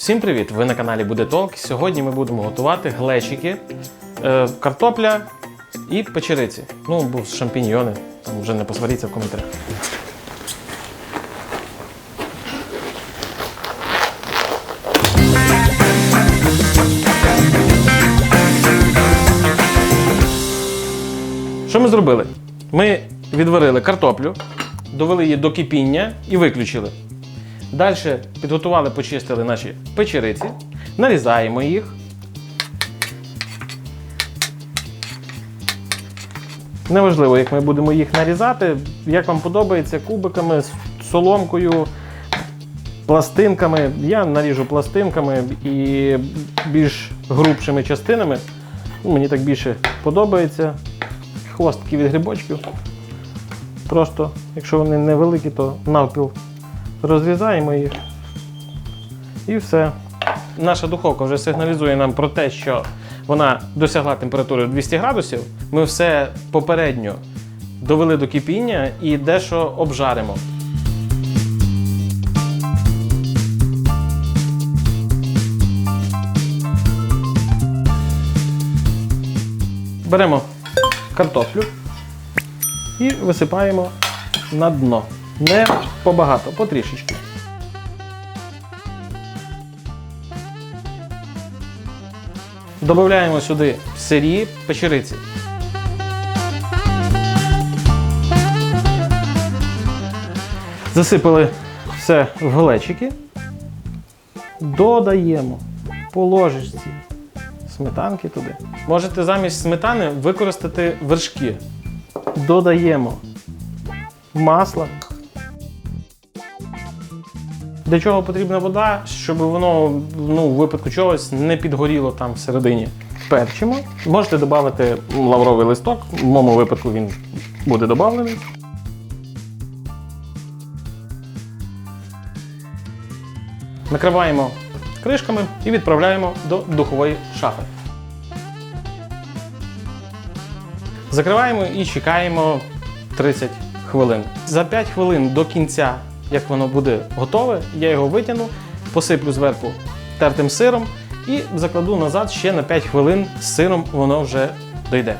Всім привіт! Ви на каналі Буде Толк. Сьогодні ми будемо готувати глечики, е, картопля і печериці. Ну, бо шампіньйони. Там вже не посваріться в коментарях. Що ми зробили? Ми відварили картоплю, довели її до кипіння і виключили. Далі підготували, почистили наші печериці, нарізаємо їх. Неважливо, як ми будемо їх нарізати, як вам подобається, кубиками, соломкою, пластинками. Я наріжу пластинками і більш грубшими частинами. Ну, Мені так більше подобається. Хвостки від грибочків. Просто, якщо вони невеликі, то навпіл розрізаємо їх. І все. Наша духовка вже сигналізує нам про те, що вона досягла температури 200 градусів. Ми все попередньо довели до кипіння і дещо обжаримо. Беремо картоплю і висипаємо на дно. Не побагато, потрішечки. Додаємо сюди сирі печериці. Засипали все в глечики. Додаємо по ложечці сметанки туди. Можете замість сметани використати вершки. Додаємо масло. Для чого потрібна вода, щоб воно ну, в випадку чогось не підгоріло там всередині. Перчимо. Можете додати лавровий листок, в моєму випадку він буде додавлений. Накриваємо кришками і відправляємо до духової шафи. Закриваємо і чекаємо 30 хвилин. За 5 хвилин до кінця, як воно буде готове, я його витягну, посиплю зверху тертим сиром і закладу назад ще на 5 хвилин з сиром воно вже дойде.